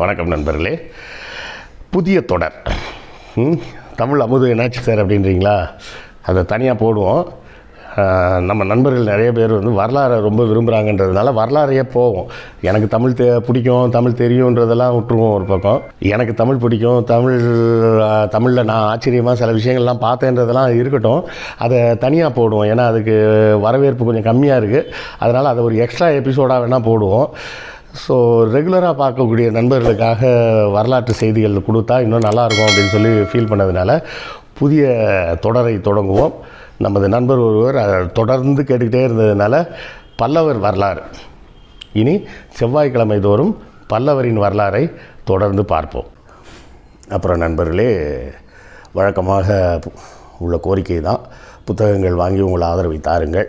வணக்கம் நண்பர்களே. புதிய தொடர். தமிழ் அமுது என்னாச்சு சார் அப்படின்றீங்களா? அதை தனியாக போடுவோம். நம்ம நண்பர்கள் நிறைய பேர் வந்து வரலாறை ரொம்ப விரும்புகிறாங்கன்றதுனால வரலாறையே போவோம். எனக்கு தமிழ் தெ பிடிக்கும் தமிழ் தெரியுன்றதெல்லாம் விட்டுருவோம் ஒரு பக்கம். எனக்கு தமிழ் பிடிக்கும் தமிழ் தமிழில் நான் ஆச்சரியமாக சில விஷயங்கள்லாம் பார்த்தேன்றதெல்லாம் இருக்கட்டும். அதை தனியாக போடுவோம். ஏன்னா அதுக்கு வரவேற்பு கொஞ்சம் கம்மியாக இருக்குது அதனால் அதை ஒரு எக்ஸ்ட்ரா எபிசோடாக வேணால் போடுவோம். ஸோ ரெகுலராக பார்க்கக்கூடிய நண்பர்களுக்காக வரலாற்று செய்திகள் கொடுத்தா இன்னும் நல்லாயிருக்கும் அப்படின்னு சொல்லி ஃபீல் பண்ணதுனால புதிய தொடரை தொடங்குவோம். நமது நண்பர் ஒருவர் அதை தொடர்ந்து கேட்டுக்கிட்டே இருந்ததுனால பல்லவர் வரலாறு. இனி செவ்வாய்க்கிழமை தோறும் பல்லவரின் வரலாறை தொடர்ந்து பார்ப்போம். அப்புறம் நண்பர்களே வழக்கமாக உள்ள கோரிக்கை தான் புத்தகங்கள் வாங்கி உங்களை ஆதரவை தாருங்கள்.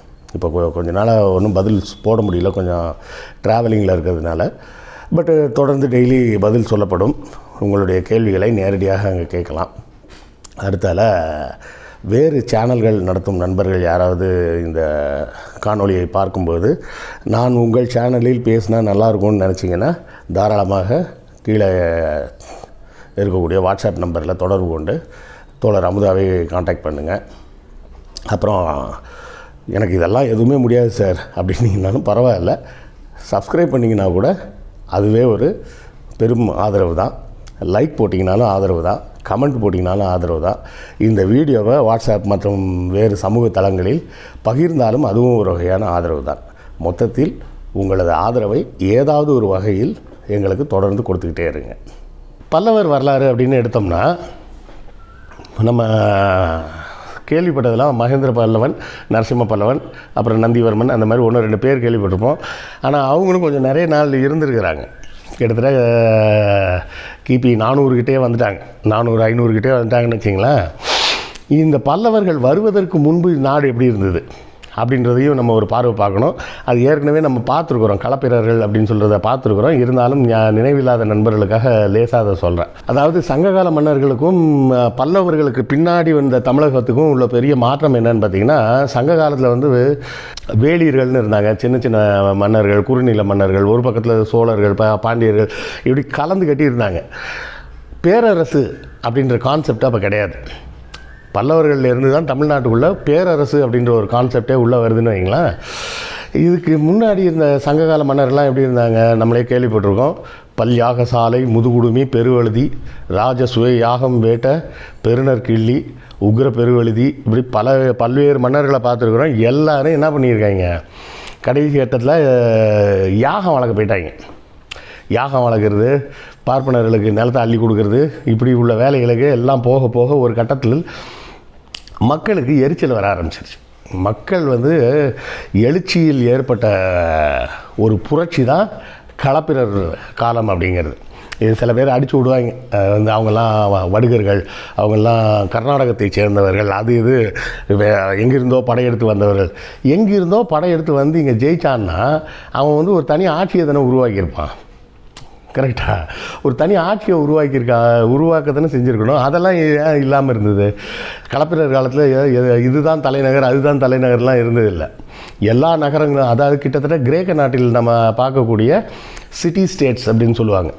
இப்போ கொஞ்ச நாளாக ஒன்றும் பதில் போட முடியல கொஞ்சம் ட்ராவலிங்கில் இருக்கிறதுனால. பட்டு தொடர்ந்து டெய்லி பதில் சொல்லப்படும். உங்களுடைய கேள்விகளை நேரடியாக அங்கே கேட்கலாம். அடுத்தால வேறு சேனல்கள் நடத்தும் நண்பர்கள் யாராவது இந்த காணொளியை பார்க்கும்போது நான் உங்கள் சேனலில் பேசினா நல்லாயிருக்கும்னு நினச்சிங்கன்னா தாராளமாக கீழே இருக்கக்கூடிய வாட்ஸ்அப் நம்பரில் தொடர்பு கொண்டு தோழர் அமுதாவை காண்டாக்ட் பண்ணுங்கள் அப்புறம் எனக்கு இதெல்லாம் எதுவுமே முடியாது சார். அப்படின்னீங்கனாலும் பரவாயில்ல. சப்ஸ்கிரைப் பண்ணிங்கன்னா கூட அதுவே ஒரு பெரும் ஆதரவு தான். லைக் போட்டிங்கனாலும் ஆதரவு தான். கமெண்ட் போட்டிங்கனாலும் ஆதரவு தான். இந்த வீடியோவை வாட்ஸ்அப் மற்றும் வேறு சமூக தளங்களில் பகிர்ந்தாலும் அதுவும் ஒரு வகையான ஆதரவு தான். மொத்தத்தில் உங்களது ஆதரவை ஏதாவது ஒரு வகையில் எங்களுக்கு தொடர்ந்து கொடுத்துக்கிட்டே இருங்க. பல்லவர் வரலாறு அப்படின்னு எடுத்தோம்னா நம்ம கேள்விப்பட்டதெல்லாம் மகேந்திர பல்லவன் நரசிம்ம பல்லவன் அப்புறம் நந்திவர்மன் அந்த மாதிரி ஒன்று ரெண்டு பேர் கேள்விப்பட்டிருப்போம். ஆனால் அவங்களும் கொஞ்சம் நிறைய நாள் இருந்திருக்கிறாங்க. கிட்டத்தட்ட கிபி நானூறுகிட்டே வந்துட்டாங்க. நானூறு ஐநூறுகிட்டே வந்துட்டாங்கன்னு வச்சிங்களேன் இந்த பல்லவர்கள் வருவதற்கு முன்பு நாடு எப்படி இருந்தது? அப்படின்றதையும் நம்ம ஒரு பார்வை பார்க்கணும். அது ஏற்கனவே நம்ம பார்த்துருக்குறோம். களப்பிரர்கள் அப்படின்னு சொல்கிறத பார்த்துருக்குறோம். இருந்தாலும் நினைவில்லாத நண்பர்களுக்காக லேசாக அதை சொல்கிறேன் அதாவது சங்ககால மன்னர்களுக்கும் பல்லவர்களுக்கு பின்னாடி வந்த தமிழகத்துக்கும் உள்ள பெரிய மாற்றம் என்னன்னு பார்த்தீங்கன்னா சங்க காலத்தில் வந்து வேளியர்கள்னு இருந்தாங்க. சின்ன சின்ன மன்னர்கள் குறுநில மன்னர்கள் ஒரு பக்கத்தில் சோழர்கள் பாண்டியர்கள் இப்படி கலந்து கட்டி இருந்தாங்க பேரரசு அப்படின்ற கான்செப்ட் அப்போ கிடையாது. பல்லவர்கள்லேருந்து தான் தமிழ்நாட்டுக்குள்ளே பேரரசு அப்படின்ற ஒரு கான்செப்டே உள்ளே வருதுன்னு வைங்களேன். இதுக்கு முன்னாடி இருந்த சங்ககால மன்னர்லாம் எப்படி இருந்தாங்க? நம்மளே கேள்விப்பட்டிருக்கோம். பல் யாகசாலை முதுகுடுமி பெருவழுதி ராஜசுவை யாகம் வேட்ட பெருநர் கிள்ளி உக்ர பெருவழுதி இப்படி பல பல்வேறு மன்னர்களை பார்த்துருக்குறோம். எல்லாரும் என்ன பண்ணியிருக்காங்க? கடைசி கட்டத்தில் யாகம் வளர்க்க போயிட்டாங்க. யாகம் வளர்க்குறது பார்ப்பனர்களுக்கு நிலத்தை அள்ளி கொடுக்கறது இப்படி உள்ள வேலைகளுக்கு எல்லாம் போக போக ஒரு கட்டத்தில் மக்களுக்கு எரிச்சல் வர ஆரம்பிச்சிருச்சு. மக்கள் வந்து எழுச்சியில் ஏற்பட்ட ஒரு புரட்சி தான் களப்பிரர் காலம் அப்படிங்கிறது. இது சில பேர் அடிச்சு விடுவாங்க. வந்து அவங்கெல்லாம் வ- வடுகர்கள் அவங்கெல்லாம் கர்நாடகத்தை சேர்ந்தவர்கள் அது இது வே- எங்கிருந்தோ படையெடுத்து வந்தவர்கள். எங்கிருந்தோ படையெடுத்து வந்து இங்கே ஜெயிச்சான்னா அவன் வந்து ஒரு தனி ஆட்சியை தானே உருவாக்கியிருப்பான். கரெக்டாக ஒரு தனி ஆட்சியை உருவாக்கியிருக்கா உருவாக்கத்தானே செஞ்சுருக்கணும். அதெல்லாம் ஏன் இல்லாமல் இருந்தது? களப்பிரர் காலத்தில் இதுதான் தலைநகர் அதுதான் தலைநகர்லாம் இருந்ததில்லை. எல்லா நகரங்களும் அதாவது கிட்டத்தட்ட கிரேக்க நாட்டில் நம்ம பார்க்கக்கூடிய சிட்டி ஸ்டேட்ஸ் அப்படின்னு சொல்லுவாங்க.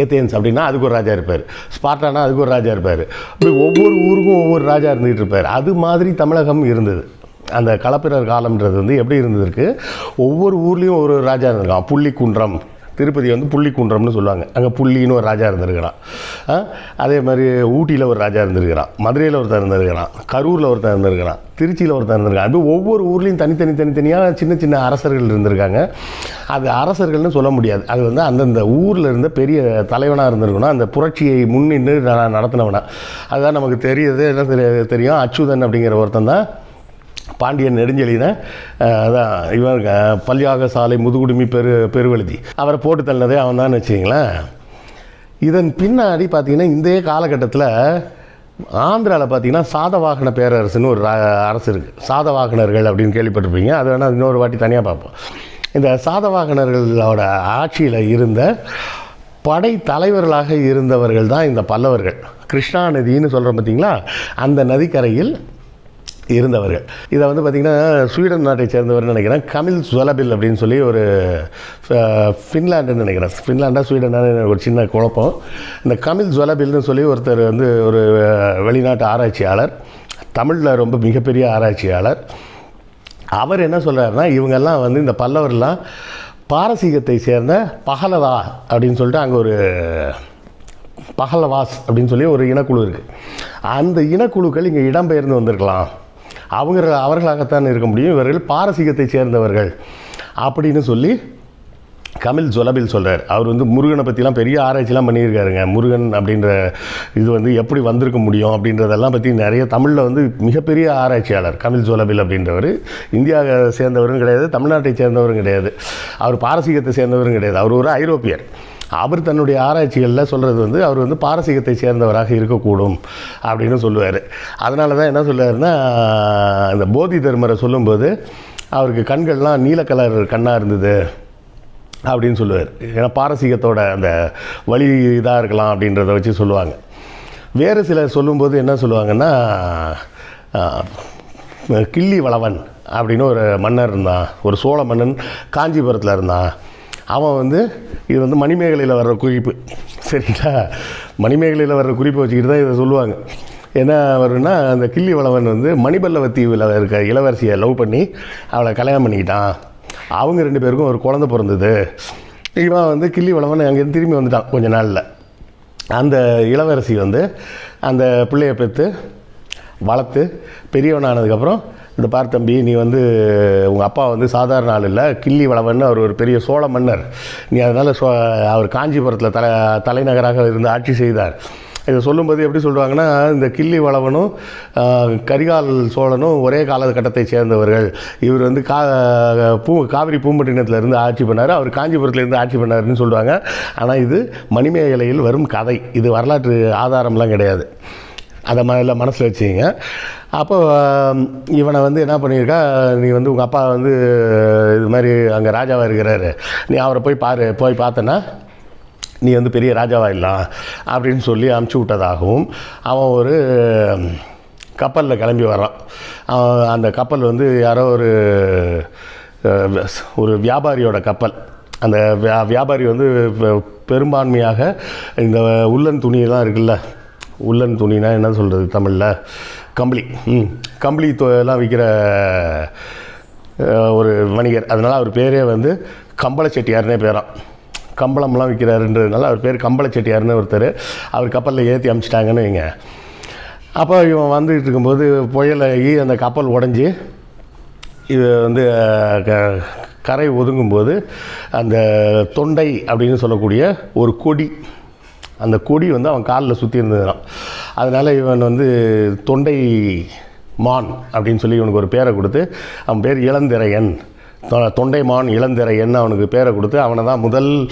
ஏத்தேன்ஸ் அப்படின்னா அதுக்கு ஒரு ராஜா இருப்பார். ஸ்பார்ட்டானா அதுக்கு ஒரு ராஜா இருப்பார். இப்படி ஒவ்வொரு ஊருக்கும் ஒவ்வொரு ராஜா இருந்துகிட்டு இருப்பார். அது மாதிரி தமிழகம் இருந்தது. அந்த கலப்பிரர் காலம்ன்றது வந்து எப்படி இருந்திருக்கு ஒவ்வொரு ஊர்லேயும் ஒரு ராஜா இருந்திருக்கான். புள்ளிக்குன்றம். திருப்பதி வந்து புள்ளிக்குன்றம்னு சொல்லுவாங்க. அங்கே புள்ளின்னு ஒரு ராஜா இருந்திருக்கிறான். அதே மாதிரி ஊட்டியில் ஒரு ராஜா இருந்திருக்கிறான். மதுரையில் ஒருத்தர் இருந்திருக்கிறான். கரூரில் ஒருத்தர் இருந்திருக்கிறான். திருச்சியில் ஒருத்தர் இருந்திருக்கான் அப்படி ஒவ்வொரு ஊர்லேயும் தனித்தனி தனித்தனியாக சின்ன சின்ன அரசர்கள் இருந்திருக்காங்க. அது அரசர்கள்னு சொல்ல முடியாது. அது வந்து அந்தந்த ஊரில் இருந்த பெரிய தலைவனாக இருந்திருக்கணும். அந்த புரட்சியை முன்னின்று ந- நடத்தினவனா. அதுதான் நமக்கு தெரியுது. என்ன தெரிய- தெரியும்? அச்சுதன் அப்படிங்கிற ஒருத்தன் தான் பாண்டியன் நெடுஞ்செழியனை அதான் இவன் பள்ளியாக பல்யாக சாலை முதுகுடுமி பெரு பெருவழுதி. அவரை போட்டு தள்ளினதே அவன் தான் வச்சிங்களேன் இதன் பின்னாடி பார்த்தீங்கன்னா இந்த காலகட்டத்தில் ஆந்திராவில் பார்த்தீங்கன்னா சாதவாகன பேரரசுன்னு ஒரு அரசு இருக்குது சாதவாகனர்கள் அப்படின்னு கேள்விப்பட்டிருப்பீங்க. அது வேணால் இன்னொரு வாட்டி தனியாக பார்ப்போம். இந்த சாதவாகனர்களோட ஆட்சியில் இருந்த படை தலைவர்களாக இருந்தவர்கள் தான் இந்த பல்லவர்கள். கிருஷ்ணா நதின்னு சொல்கிறோம் பார்த்தீங்களா அந்த நதிக்கரையில் இருந்தவர்கள். இதை வந்து பார்த்திங்கன்னா ஸ்வீடன் நாட்டை சேர்ந்தவர்னு நினைக்கிறேன். கமில் ஜொலபில் அப்படின்னு சொல்லி ஒரு ஃபின்லாண்டுன்னு நினைக்கிறேன். ஃபின்லாண்டா ஸ்வீடனான ஒரு சின்ன குழப்பம். இந்த கமில் ஜுவலபில்னு சொல்லி ஒருத்தர் வந்து ஒரு வெளிநாட்டு ஆராய்ச்சியாளர். தமிழில் ரொம்ப மிகப்பெரிய ஆராய்ச்சியாளர். அவர் என்ன சொல்கிறாருன்னா இவங்கெல்லாம் வந்து இந்த பல்லவர்லாம் பாரசீகத்தை சேர்ந்த பகலவா அப்படின்னு சொல்லிட்டு அங்கே ஒரு பகலவாஸ் அப்படின்னு சொல்லி ஒரு இனக்குழு இருக்குது அந்த இனக்குழுக்கள் இங்கே இடம்பெயர்ந்து வந்திருக்கலாம். அவங்க அவர்களாகத்தான் இருக்க முடியும். இவர்கள் பாரசீகத்தை சேர்ந்தவர்கள். அப்படின்னு சொல்லி கமில் ஜொலபில் சொல்கிறார் அவர் வந்து முருகனை பற்றிலாம் பெரிய ஆராய்ச்சிலாம் பண்ணியிருக்காருங்க. முருகன் அப்படின்ற இது வந்து எப்படி வந்திருக்க முடியும் அப்படின்றதெல்லாம் பற்றி நிறைய தமிழில் வந்து மிகப்பெரிய ஆராய்ச்சியாளர் கமில் ஜொலபில் அப்படின்றவர். இந்தியாவை சேர்ந்தவரும் கிடையாது தமிழ்நாட்டை சேர்ந்தவரும் கிடையாது. அவர் பாரசீகத்தை சேர்ந்தவரும் கிடையாது. அவர் ஒரு ஐரோப்பியர். அவர் தன்னுடைய ஆராய்ச்சிகளில் சொல்கிறது வந்து அவர் வந்து பாரசீகத்தை சேர்ந்தவராக இருக்கக்கூடும் அப்படின்னு சொல்லுவார். அதனால தான் என்ன சொல்லுவார்னா இந்த போதி தர்மரை சொல்லும்போது அவருக்கு கண்கள்லாம் நீல கலர் கண்ணாக இருந்தது அப்படின்னு சொல்லுவார். ஏன்னா பாரசீகத்தோட அந்த வழி இதாக இருக்கலாம் அப்படின்றத வச்சு சொல்லுவாங்க. வேறு சிலர் சொல்லும்போது என்ன சொல்லுவாங்கன்னா கிள்ளி வளவன் அப்படின்னு ஒரு மன்னர் இருந்தான். ஒரு சோழ மன்னன் காஞ்சிபுரத்தில் இருந்தான். அவன் வந்து இது வந்து மணிமேகலையில் வர்ற குறிப்பு. சரிங்களா? மணிமேகலையில் வர்ற குறிப்பை வச்சுக்கிட்டு தான் இதை சொல்லுவாங்க. என்ன வரும்னா அந்த கிள்ளி வளவன் வந்து மணிபல்லவ தீவில் இருக்க இளவரசியை லவ் பண்ணி அவளை கல்யாணம் பண்ணிக்கிட்டான். அவங்க ரெண்டு பேருக்கும் ஒரு குழந்தை பிறந்தது. இவன் வந்து கிள்ளி வளவன் அங்கேருந்து திரும்பி வந்துட்டான் கொஞ்ச நாளில். அந்த இளவரசி வந்து அந்த பிள்ளைய பெற்று வளர்த்து பெரியவனானதுக்கப்புறம் இந்த பார் தம்பி நீ வந்து உங்கள் அப்பா வந்து சாதாரண ஆள் இல்லை கிள்ளி வளவன் அவர் ஒரு பெரிய சோழ மன்னர். நீ அதனால் சோ அவர் காஞ்சிபுரத்தில் தலை தலைநகராக இருந்து ஆட்சி செய்தார். இதை சொல்லும்போது எப்படி சொல்லுவாங்கன்னா இந்த கிள்ளி வளவனும் கரிகால் சோழனும் ஒரே காலகட்டத்தை சேர்ந்தவர்கள். இவர் வந்து கா பூ காவிரி பூம்பட்டினத்தில் இருந்து ஆட்சி பண்ணார் அவர் காஞ்சிபுரத்துலேருந்து ஆட்சி பண்ணாருன்னு சொல்லுவாங்க. ஆனால் இது மணிமேகலையில் வரும் கதை. இது வரலாற்று ஆதாரம்லாம் கிடையாது. அதை ம மனசில் வச்சுங்க அப்போது இவனை வந்து என்ன பண்ணியிருக்கா நீ வந்து உங்கள் அப்பா வந்து இது மாதிரி அங்கே ராஜாவாக இருக்கிறாரு. நீ அவரை போய் பாரு போய் பார்த்தனா நீ வந்து பெரிய ராஜாவாயிடலாம் அப்படின்னு சொல்லி அமுச்சு விட்டதாகவும் அவன் ஒரு கப்பலில் கிளம்பி வரான் அவன் அந்த கப்பல் வந்து யாரோ ஒரு ஒரு வியாபாரியோட கப்பல். அந்த வியா வியாபாரி வந்து பெ- பெரும்பான்மையாக இந்த உள்ளன் துணியெல்லாம் இருக்குல்ல உள்ளன் துணினா என்ன சொல்கிறது தமிழில்? கம்பளி. ம். கம்பளி தொ- எல்லாம் விற்கிற ஒரு வணிகர். அதனால் அவர் பேரே வந்து கம்பள செட்டியார்னே பேரான் கம்பளம்லாம் விற்கிறாருன்றதுனால அவர் பேர் கம்பள செட்டியார்னு ஒருத்தர். அவர் கப்பலில் ஏற்றி அமிச்சிட்டாங்கன்னு வைங்க. அப்போ இவன் வந்துகிட்டு இருக்கும்போது புயலாகி அந்த கப்பல் உடஞ்சி இது வந்து க- கரை ஒதுங்கும்போது அந்த தொண்டை அப்படின்னு சொல்லக்கூடிய ஒரு கொடி அந்த கொடி வந்து அவன் காலில் சுற்றி இருந்ததுதான். அதனால் இவன் வந்து தொண்டை மான் அப்படின்னு சொல்லி இவனுக்கு ஒரு பேரை கொடுத்து அவன் பேர் இளந்திரையன். தொ- தொண்டைமான் இளந்திரையன் அவனுக்கு பேரை கொடுத்து அவனை தான் முதல்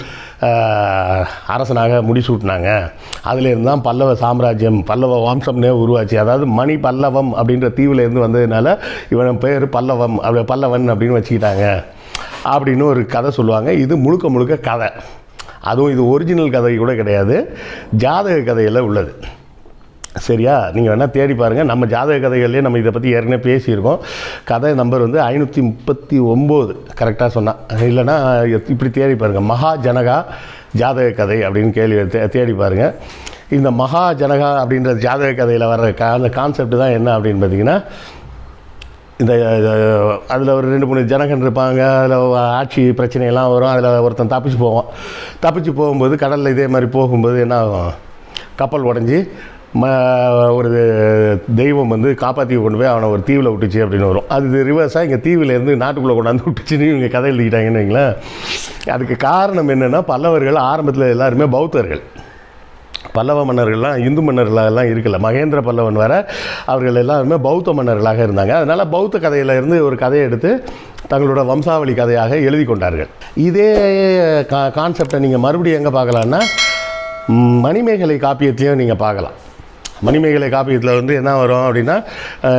அரசனாக முடிசூட்டினாங்க. அதுலேருந்து தான் பல்லவ சாம்ராஜ்யம் பல்லவ வம்சம்னே உருவாச்சு. அதாவது மணி பல்லவம் அப்படின்ற தீவுலேருந்து வந்ததுனால இவன் பேர் பல்லவம் அப்படி பல்லவன் அப்படின்னு வச்சுக்கிட்டாங்க. அப்படின்னு ஒரு கதை சொல்லுவாங்க. இது முழுக்க முழுக்க கதை. அதுவும் இது ஒரிஜினல் கதை கூட கிடையாது. ஜாதக கதையில் உள்ளது. சரியா? நீங்கள் வேணால் தேடி பாருங்கள் நம்ம ஜாதக கதைகள்லேயே நம்ம இதை பற்றி ஏற்கனவே பேசியிருக்கோம். கதை நம்பர் வந்து ஐநூற்றி முப்பத்தி ஒம்பது. கரெக்டாக சொன்னால் இல்லைன்னா இப்படி தேடி பாருங்கள் மகா ஜனகா ஜாதக கதை அப்படின்னு கேள்வி தேடி பாருங்கள் இந்த மகா ஜனகா அப்படின்ற ஜாதக கதையில் வர்ற கா அந்த கான்செப்ட் தான் என்ன அப்படின்னு பார்த்தீங்கன்னா இந்த அதில் ஒரு ரெண்டு மூணு ஜனகன் இருப்பாங்க. அதில் ஆட்சி பிரச்சனையெல்லாம் வரும். அதில் ஒருத்தன் தப்பிச்சு போவான். தப்பிச்சு போகும்போது கடலில் இதே மாதிரி போகும்போது என்ன ஆகும்? கப்பல் உடஞ்சி ம ஒரு தெய்வம் வந்து காப்பாற்றி கொண்டு போய் அவனை ஒரு தீவில் விட்டுச்சு அப்படின்னு வரும். அது ரிவர்ஸாக இங்கே தீவிலேருந்து நாட்டுக்குள்ளே கொண்டாந்து விட்டுச்சுன்னு இவங்க கதை எழுதிக்கிட்டாங்கன்னு வைங்களேன். அதுக்கு காரணம் என்னென்னா பல்லவர்கள் ஆரம்பத்தில் எல்லாருமே பௌத்தர்கள். பல்லவ மன்னர்கள்லாம் இந்து மன்னர்களெல்லாம் இருக்கல. மகேந்திர பல்லவன் வர அவர்கள் எல்லாருமே பௌத்த மன்னர்களாக இருந்தாங்க. அதனால் பௌத்த கதையில் இருந்து ஒரு கதையை எடுத்து தங்களோட வம்சாவளி கதையாக எழுதி கொண்டார்கள். இதே கா கான்செப்டை நீங்கள் மறுபடியும் எங்கே பார்க்கலான்னா மணிமேகலை காப்பியத்தையும் நீங்கள் பார்க்கலாம். மணிமேகலை காப்பியத்தில் வந்து என்ன வரும் அப்படின்னா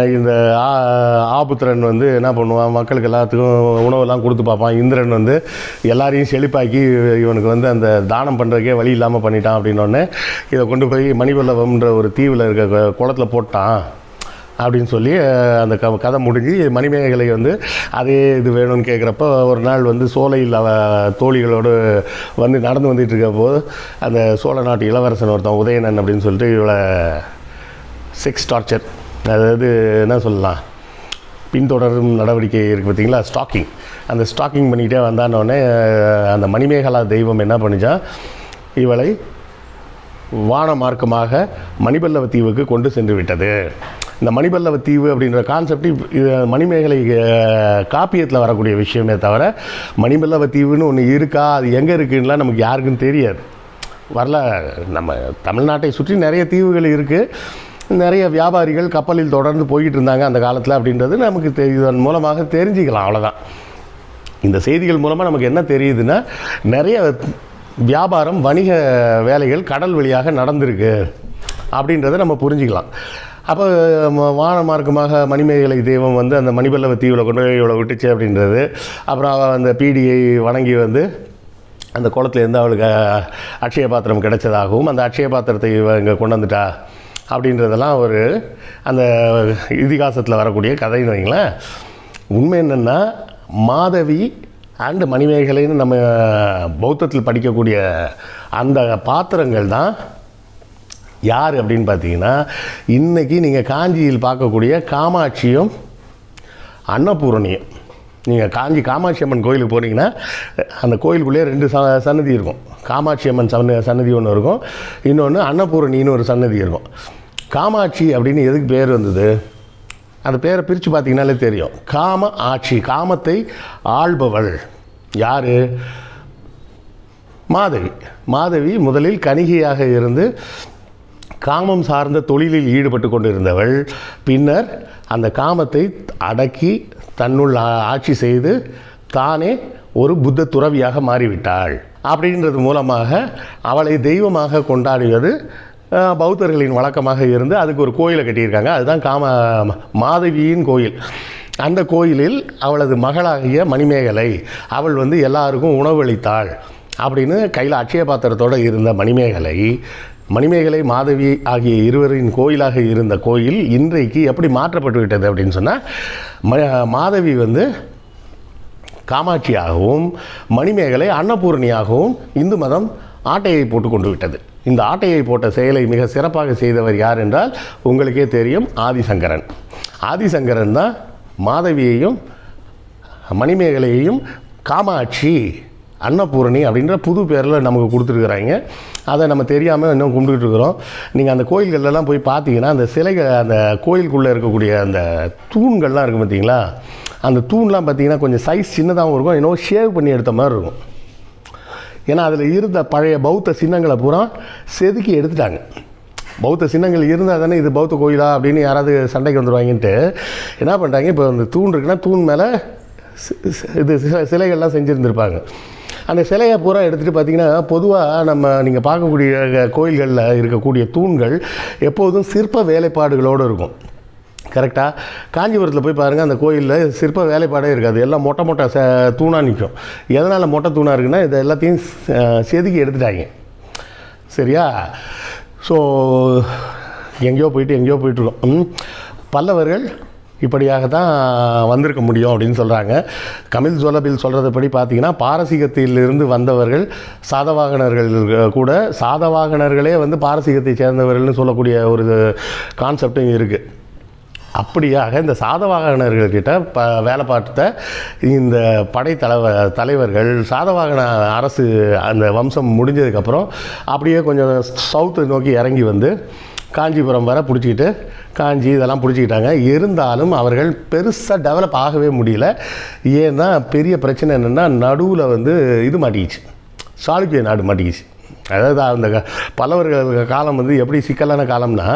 இந்த ஆ- ஆபுத்திரன் வந்து என்ன பண்ணுவான்? மக்களுக்கு எல்லாத்துக்கும் உணவெல்லாம் கொடுத்து பார்ப்பான். இந்திரன் வந்து எல்லாரையும் செழிப்பாக்கி இவனுக்கு வந்து அந்த தானம் பண்ணுறதுக்கே வழி இல்லாமல் பண்ணிட்டான் அப்படின்னோடனே இதை கொண்டு போய் மணிவல்லவம்ன்ற ஒரு தீவில் இருக்க குளத்தில் போட்டான். அப்படின்னு சொல்லி அந்த க கதை முடிஞ்சு மணிமேகலை வந்து அதே இது வேணும்னு கேட்குறப்ப ஒரு நாள் வந்து சோலையில் அவ தோழிகளோடு வந்து நடந்து வந்துட்டு இருக்க போது அந்த சோழ நாட்டு இளவரசன் ஒருத்தன் உதயணன் அப்படின்னு சொல்லிட்டு இவளை செக்ஸ் டார்ச்சர் அதாவது என்ன சொல்லலாம் பின்தொடரும் நடவடிக்கை இருக்குது பார்த்தீங்களா ஸ்டாக்கிங் அந்த ஸ்டாக்கிங் பண்ணிக்கிட்டே வந்தானோடனே அந்த மணிமேகலா தெய்வம் என்ன பண்ணிச்சான் இவளை வான மார்க்கமாக மணிபல்லவ தீவுக்கு கொண்டு சென்று விட்டது. இந்த மணிபல்லவ தீவு அப்படின்ற கான்செப்ட் இது மணிமேகலை காப்பியத்தில் வரக்கூடிய விஷயமே தவிர மணிபல்லவ தீவுன்னு ஒன்று இருக்கா? அது எங்கே இருக்குன்னா நமக்கு யாருக்கும் தெரியாது. வரல நம்ம தமிழ்நாட்டை சுற்றி நிறைய தீவுகள் இருக்குது நிறைய வியாபாரிகள் கப்பலில் தொடர்ந்து போய்கிட்டு இருந்தாங்க அந்த காலத்தில் அப்படின்றது நமக்கு தெ இதன் மூலமாக தெரிஞ்சுக்கலாம் அவ்வளோதான் இந்த செய்திகள் மூலமாக நமக்கு என்ன தெரியுதுன்னா நிறைய வியாபாரம் வணிக வேலைகள் கடல் வழியாக நடந்திருக்கு. அப்படின்றத நம்ம புரிஞ்சுக்கலாம். அப்போ வான மார்க்கமாக மணிமேகலை தெய்வம் வந்து அந்த மணிபல்லவ தீவில் கொண்டு போய் இவ்வளோ விட்டுச்சு அப்படின்றது. அப்புறம் அவள் அந்த பீடியை வணங்கி வந்து அந்த குளத்துலேருந்து அவளுக்கு அக்ஷய பாத்திரம் கிடைச்சதாகவும் அந்த அக்ஷய பாத்திரத்தை இங்கே கொண்டு வந்துட்டா அப்படின்றதெல்லாம் ஒரு அந்த இதிகாசத்தில் வரக்கூடிய கதைன்னு வைங்களேன் உண்மை என்னென்னா மாதவி அண்டு மணிமேகலைன்னு நம்ம பௌத்தத்தில் படிக்கக்கூடிய அந்த பாத்திரங்கள் தான் யார் அப்படின்னு பார்த்தீங்கன்னா இன்றைக்கி நீங்கள் காஞ்சியில் பார்க்கக்கூடிய காமாட்சியும் அன்னபூரணியும். நீங்கள் காஞ்சி காமாட்சி அம்மன் கோயிலுக்கு போனீங்கன்னா அந்த கோயிலுக்குள்ளேயே ரெண்டு ச சன்னதி இருக்கும். காமாட்சி அம்மன் சன்ன சன்னதி ஒன்று இருக்கும். இன்னொன்று அன்னபூரணின்னு ஒரு சன்னதி இருக்கும். காமாட்சி அப்படின்னு எதுக்கு பேர் வந்தது? அந்த பேரை பிரித்து பார்த்தீங்கனாலே தெரியும். காம ஆட்சி காமத்தை ஆள்பவள். யார்? மாதவி. மாதவி முதலில் கணிகையாக இருந்து காமம் சார்ந்த தொழிலில் ஈடுபட்டு கொண்டிருந்தவள் பின்னர் அந்த காமத்தை அடக்கி தன்னுள் ஆட்சி செய்து தானே ஒரு புத்த துறவியாக மாறிவிட்டாள். அப்படின்றது மூலமாக அவளை தெய்வமாக கொண்டாடுவது பௌத்தர்களின் வழக்கமாக இருந்து அதுக்கு ஒரு கோயிலை கட்டியிருக்காங்க. அதுதான் காம மாதவியின் கோயில். அந்த கோயிலில் அவளது மகளாகிய மணிமேகலை அவள் வந்து எல்லாருக்கும் உணவளித்தாள் அப்படின்னு கையில் அட்சய பாத்திரத்தோடு இருந்த மணிமேகலை மணிமேகலை மாதவி ஆகிய இருவரின் கோயிலாக இருந்த கோயில் இன்றைக்கு எப்படி மாற்றப்பட்டு விட்டது அப்படின்னு சொன்னால் ம மாதவி வந்து காமாட்சியாகவும் மணிமேகலை அன்னபூரணியாகவும் இந்து மதம் ஆட்டையை போட்டு கொண்டு விட்டது. இந்த ஆட்டையை போட்ட செயலை மிக சிறப்பாக செய்தவர் யார் என்றால் உங்களுக்கே தெரியும் ஆதிசங்கரன். ஆதிசங்கரன் தான் மாதவியையும் மணிமேகலையையும் காமாட்சி அன்னபூரணி அப்படின்ற புது பேரில் நமக்கு கொடுத்துருக்குறாங்க. அதை நம்ம தெரியாமல் இன்னும் கும்பிட்டுக்கிட்டு இருக்கிறோம். நீங்கள் அந்த கோயில்கள்லாம் போய் பார்த்தீங்கன்னா அந்த சிலைகள் அந்த கோயிலுக்குள்ளே இருக்கக்கூடிய அந்த தூண்கள்லாம் இருக்கும் பார்த்தீங்களா? அந்த தூண்லாம் பார்த்தீங்கன்னா கொஞ்சம் சைஸ் சின்னதாகவும் இருக்கும். இன்னும் ஷேவ் பண்ணி எடுத்த மாதிரி இருக்கும். ஏன்னா அதில் இருந்த பழைய பௌத்த சின்னங்களை பூரா செதுக்கி எடுத்துட்டாங்க. பௌத்த சின்னங்கள் இருந்தால் தானே இது பௌத்த கோயிலா அப்படின்னு யாராவது சண்டைக்கு வந்துடுவாங்கன்ட்டு என்ன பண்ணிட்டாங்க இப்போ அந்த தூண் இருக்குன்னா தூண் மேலே இது சிலைகள்லாம் செஞ்சுருந்துருப்பாங்க. அந்த சிலையை பூரா எடுத்துகிட்டு பார்த்தீங்கன்னா பொதுவாக நம்ம நீங்கள் பார்க்கக்கூடிய கோயில்களில் இருக்கக்கூடிய தூண்கள் எப்போதும் சிற்ப வேலைப்பாடுகளோடு இருக்கும். கரெக்டாக காஞ்சிபுரத்தில் போய் பாருங்கள் அந்த கோயிலில் சிற்ப வேலைப்பாடே இருக்காது. எல்லாம் மொட்டை மொட்டை ச தூணாக நிற்கும் எதனால் மொட்டை தூணாக இருக்குன்னா இதை எல்லாத்தையும் செதுக்கி எடுத்துட்டாங்க. சரியா? ஸோ எங்கேயோ போயிட்டு எங்கேயோ போயிட்டுருக்கோம் பல்லவர்கள் இப்படியாக தான் வந்திருக்க முடியும் அப்படின்னு சொல்கிறாங்க கமில் ஜோலபில் சொல்கிறதுபடி பார்த்தீங்கன்னா பாரசீகத்திலிருந்து வந்தவர்கள் சாதவாகனர்கள் கூட சாதவாகனர்களே வந்து பாரசீகத்தை சேர்ந்தவர்கள்னு சொல்லக்கூடிய ஒரு கான்செப்டும் இருக்குது அப்படியாக இந்த சாதவாகனர்கள்கிட்ட ப வேலை பார்த்த இந்த படை தலைவ தலைவர்கள் சாதவாகன அரசு அந்த வம்சம் முடிஞ்சதுக்கப்புறம் அப்படியே கொஞ்சம் சவுத்து நோக்கி இறங்கி வந்து காஞ்சிபுரம் வர பிடிச்சிக்கிட்டு காஞ்சி இதெல்லாம் பிடிச்சிக்கிட்டாங்க. இருந்தாலும் அவர்கள் பெருசாக டெவலப் ஆகவே முடியல. ஏன்னா பெரிய பிரச்சனை என்னென்னா நடுவில் வந்து இது மாட்டிக்கிச்சு. சாளுக்கிய நாடு மாட்டிக்கிச்சு. அதாவது அந்த பல்லவர்கள் காலம் வந்து எப்படி சிக்கலான காலம்னா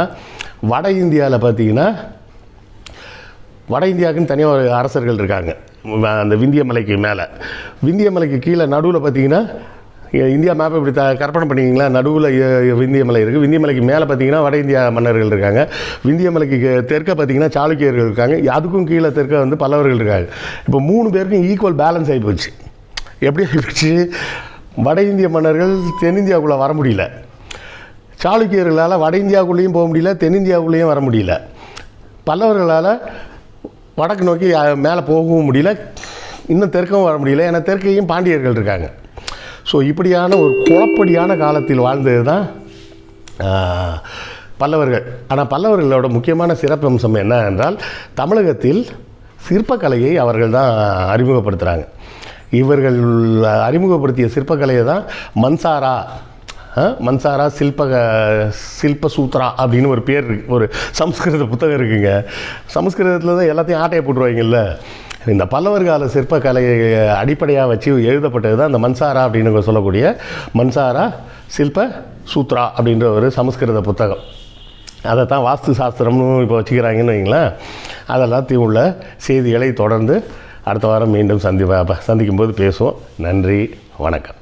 வட இந்தியாவில் பார்த்தீங்கன்னா வட இந்தியாவுக்குன்னு தனியாக ஒரு அரசர்கள் இருக்காங்க. அந்த விந்திய மலைக்கு மேலே. விந்திய மலைக்கு கீழே நடுவில் பார்த்தீங்கன்னா இந்தியா மேப் இப்படி த கற்பனை பண்ணிக்கிங்களா நடுவில் விந்திய மலை இருக்குது விந்திய மலைக்கு மேலே பார்த்தீங்கன்னா வட இந்தியா மன்னர்கள் இருக்காங்க. விந்திய மலைக்கு தெற்க பார்த்தீங்கன்னா சாளுக்கியர்கள் இருக்காங்க. அதுக்கும் கீழே தெற்க வந்து பல்லவர்கள் இருக்காங்க. இப்போ மூணு பேருக்கும் ஈக்குவல் பேலன்ஸ் ஆகி போச்சு. எப்படி ஆகிப்போச்சு வட இந்திய மன்னர்கள் தென்னிந்தியாவுக்குள்ளே வர முடியல. சாளுக்கியர்களால் வட இந்தியாவுக்குள்ளேயும் போக முடியல தென்னிந்தியாவுக்குள்ளேயும் வர முடியல. பல்லவர்களால் வடக்கு நோக்கி மேலே போகவும் முடியல. இன்னும் தெற்கவும் வர முடியல. ஏன்னா தெற்கையும் பாண்டியர்கள் இருக்காங்க. ஸோ இப்படியான ஒரு குழப்படியான காலத்தில் வாழ்ந்தது தான் பல்லவர்கள். ஆனால் பல்லவர்களோட முக்கியமான சிறப்பம்சம் என்ன என்றால் தமிழகத்தில் சிற்பக்கலையை அவர்கள் தான் அறிமுகப்படுத்துகிறாங்க இவர்கள் அறிமுகப்படுத்திய சிற்பக்கலையை தான் மன்சாரா மன்சாரா சில்பக சில்ப சூத்ரா அப்படின்னு ஒரு பேர் இருக்கு. ஒரு சம்ஸ்கிருத புத்தகம் இருக்குங்க. சமஸ்கிருதத்தில் தான் எல்லாத்தையும் ஆட்டையை போட்டுருவாங்கல்ல. இந்த பல்லவர் கால சிற்பக்கலையை அடிப்படையாக வச்சு எழுதப்பட்டது தான் இந்த மன்சாரா அப்படின்னு சொல்லக்கூடிய மன்சாரா சில்ப சூத்ரா அப்படின்ற ஒரு சமஸ்கிருத புத்தகம். அதை தான் வாஸ்து சாஸ்திரம்னு இப்போ வச்சுக்கிறாங்கன்னு வைங்களேன். அதெல்லாத்தையும் உள்ள செய்திகளை தொடர்ந்து அடுத்த வாரம் மீண்டும் சந்தி சந்திக்கும்போது பேசுவோம். நன்றி வணக்கம்.